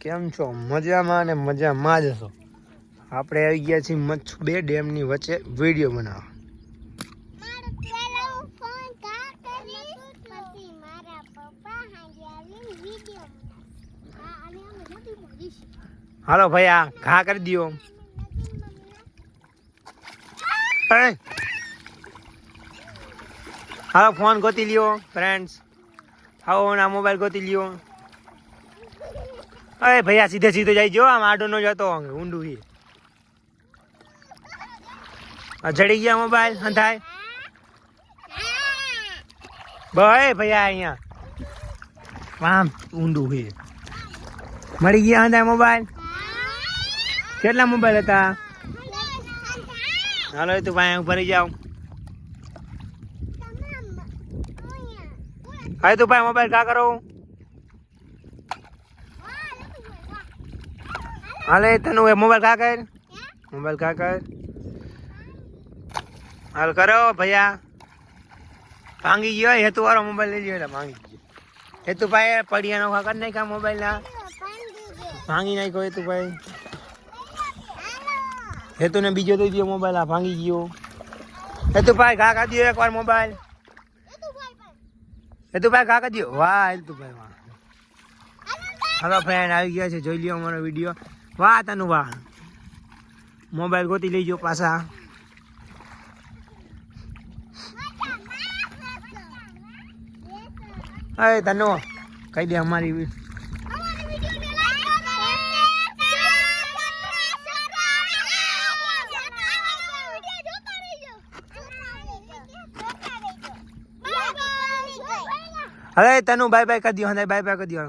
કેમ છો? મજામાં અને મજામાં જ છો. આપણે આવી ગયા છીએ મચ્છ બે ડેમની વચ્ચે વીડિયો બનાવવા. હાલો ભાઈ આ ઘા કરી દ્યો. હાલો ફોન ગોતી લ્યો ફ્રેન્ડ્સ આવો ના મોબાઈલ ગોતી લ્યો. અરે ભૈયા, સીધે સીધો જાય જો આમ આડો નો જતો ઊંડું હી ચડી ગયા મોબાઈલ, હંધાય. ભાઈ ભૈયા અહીંયા. આમ ઊંડું હી મળી ગયા હંધાય મોબાઈલ? કેટલા મોબાઈલ હતા? હાલો તું ભાઈ ભરી જાવ હા તું ભાઈ મોબાઈલ કા કરો? હાલે, તને એ મોબાઈલ કા કર? મોબાઈલ કા કર? હાલ કરો, ભૈયા. ભાંગી ગયો, હેતુ વાળો મોબાઈલ લઈ ગયો એટલે ભાંગી ગયો. હેતુ ભાઈ પડિયાનો ખા કરી નાખ્યા મોબાઈલ ના ભાંગી નાખ્યો હેતુ ભાઈ હેતુ ને બીજો દઈ દો મોબાઈલ, આ ભાંગી ગયો. હેતુ ભાઈ ઘા કાઢ્યો એકવાર મોબાઈલ? હેતુ ભાઈ ઘા કાઢ્યો વાહ હેતુ ભાઈ વાહ. હલો ફ્રેન્ડ આવી ગયા છે. જોઈ લ્યો અમારો વીડિયો. વાહ તનુ વાહ મોબાઈલ ગોતી લઈ ગયો પાછા. અરે તનુ કહી દે અમારી હવે તનુ બાય બાય કરી દો બાય બાય કરી દો